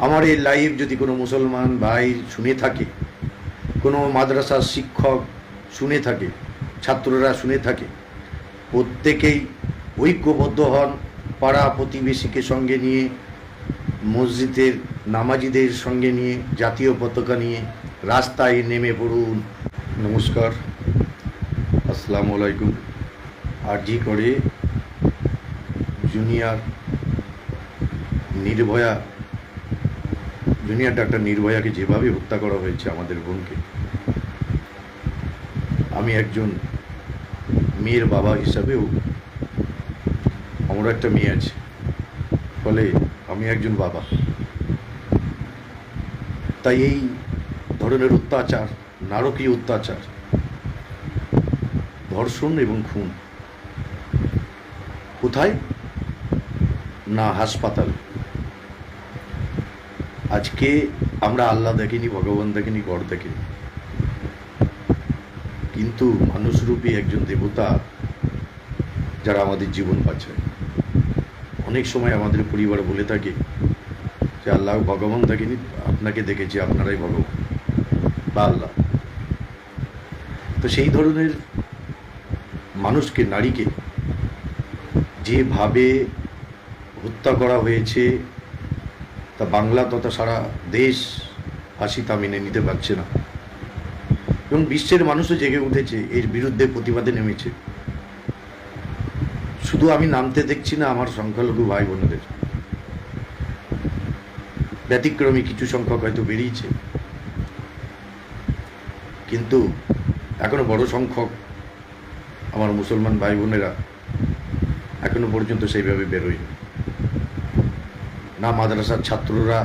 আমার এই লাইভ যদি কোনো মুসলমান ভাই শুনে থাকে, কোনো মাদ্রাসার শিক্ষক শুনে থাকে, ছাত্ররা শুনে থাকে, প্রত্যেকেই ঐক্যবদ্ধ হন পাড়া প্রতিবেশীকে সঙ্গে নিয়ে, মসজিদের নামাজিদের সঙ্গে নিয়ে, জাতীয় পতাকা নিয়ে রাস্তায় নেমে পড়ুন। নমস্কার। আসসালামু আলাইকুম। আর জি করে জুনিয়র নির্ভয়া জুনিয়র ডাক্তার নির্ভয়াকে যেভাবে হত্যা করা হয়েছে আমাদের বোনকে, আমি একজন মেয়ের বাবা হিসাবেও আমারও একটা মেয়ে আছে, ফলে আমি একজন বাবা। তাই এই ধরনের অত্যাচার, নারকীয় অত্যাচার, ধর্ষণ এবং খুন কোথায়? না হাসপাতাল। আজকে আমরা আল্লাহ দেখিনি, ভগবান দেখিনি, গড় দেখিনি। কিন্তু মানুষরূপী একজন দেবতা যারা আমাদের জীবন বাঁচায়। অনেক সময় আমাদের পরিবার বলে থাকে যে, আল্লাহ ভগবান দেখিনি, আপনাকে দেখেছি, আপনারাই ভগবান, বা আল্লাহ। তো সেই ধরনের মানুষকে, নারীকে যেভাবে হত্যা করা হয়েছে তা বাংলা তথা সারা দেশ হাসি তা মেনে নিতে পারছে না। এবং বিশ্বের মানুষও জেগে উঠেছে, এর বিরুদ্ধে প্রতিবাদে নেমেছে। শুধু আমি নামতে দেখছি না, আমার সংখ্যালঘু ভাই বোনদের। ব্যতিক্রমী কিছু সংখ্যক হয়তো বেরিয়েছে। কিন্তু এখনও বড় সংখ্যক আমার মুসলমান ভাই বোনেরা এখনও পর্যন্ত সেইভাবে বেরোয়নি। না মাদ্রাসার ছাত্ররা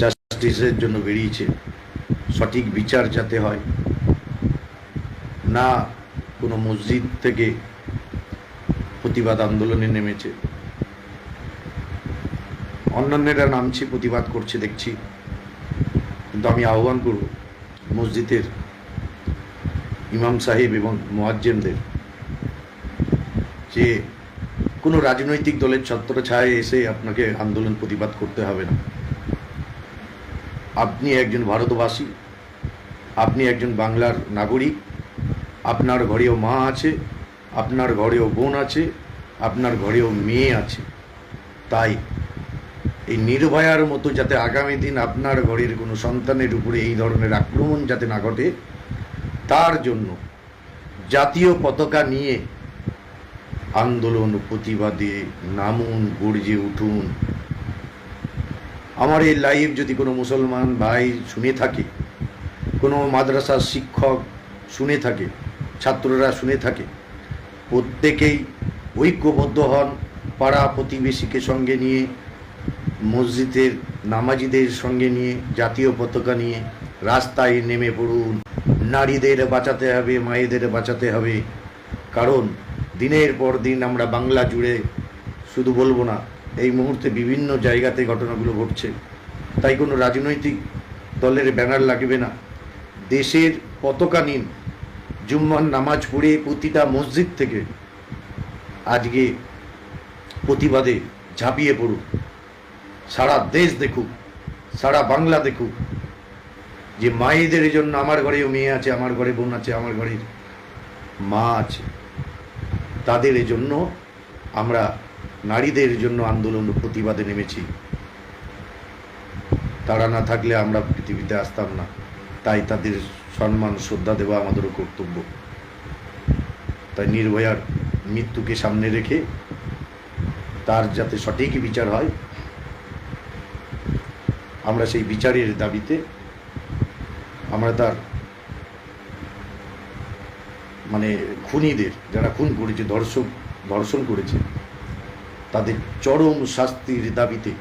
জাস্টিসের জন্য বেরিয়েছে। সঠিক বিচার যাতে হয়, না কোনো মসজিদ থেকে প্রতিবাদ আন্দোলনে নেমেছে। অন্যান্যরা নামছে, প্রতিবাদ করছে, দেখছি। কিন্তু আমি আহ্বান করব মসজিদের ইমাম সাহেব এবং মোয়াজ্জেমদের যে কোনো রাজনৈতিক দলের ছত্র ছায় এসে আপনাকে আন্দোলন প্রতিবাদ করতে হবে না। আপনি একজন ভারতবাসী, আপনি একজন বাংলার নাগরিক, আপনার ঘরেও মা আছে, আপনার ঘরেও বোন আছে, আপনার ঘরেও মেয়ে আছে। তাই এই নির্ভয়ার মতো যাতে আগামী দিন আপনার ঘরের কোনো সন্তানের উপরে এই ধরনের আক্রমণ যাতে না ঘটে, তার জন্য জাতীয় পতাকা নিয়ে আন্দোলন, প্রতিবাদে নামুন, গর্জে উঠুন। আমার এই লাইভ যদি কোনো মুসলমান ভাই শুনে থাকে, কোনো মাদ্রাসার শিক্ষক শুনে থাকে, ছাত্ররা শুনে থাকে, প্রত্যেকেই ঐক্যবদ্ধ হন পাড়া প্রতিবেশীকে সঙ্গে নিয়ে, মসজিদের নামাজিদের সঙ্গে নিয়ে, জাতীয় পতাকা নিয়ে রাস্তায় নেমে পড়ুন। নারীদের বাঁচাতে হবে, মায়েদের বাঁচাতে হবে। কারণ দিনের পর দিন আমরা বাংলা জুড়ে শুধু বলব না, এই মুহূর্তে বিভিন্ন জায়গাতে ঘটনাগুলো ঘটছে। তাই কোনো রাজনৈতিক দলের ব্যানার লাগবে না। দেশের পতাকা নিন, জুম্মার নামাজ পড়ে প্রতিটা মসজিদ থেকে আজকে প্রতিবাদে ঝাঁপিয়ে পড়ুক সারা দেশ দেখুক, সারা বাংলা দেখুক যে মায়েদের জন্য আমার ঘরেও মেয়ে আছে, আমার ঘরে বোন আছে, আমার ঘরের মা আছে। তাদের জন্য আমরা নারীদের জন্য আন্দোলন প্রতিবাদে নেমেছি। তারা না থাকলে আমরা পৃথিবীতে আসতাম না। তাই তাদের সম্মান, শ্রদ্ধা দেওয়া আমাদেরও কর্তব্য। তাই নির্ভয়ার মৃত্যুকে সামনে রেখে তার যাতে সঠিক বিচার হয়, আমরা সেই বিচারের দাবিতে আমরা তার মানে খুনিদের, যারা খুন করেছে ধর্ষক ধর্ষণ করেছে, তাদের চরম শাস্তির দাবিতে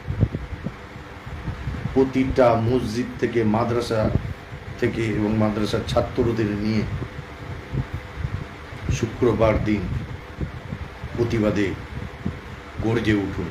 প্রতিটা মসজিদ থেকে মাদ্রাসা থেকে এবং মাদ্রাসার ছাত্রদের নিয়ে শুক্রবার দিন প্রতিবাদে গর্জে উঠুন।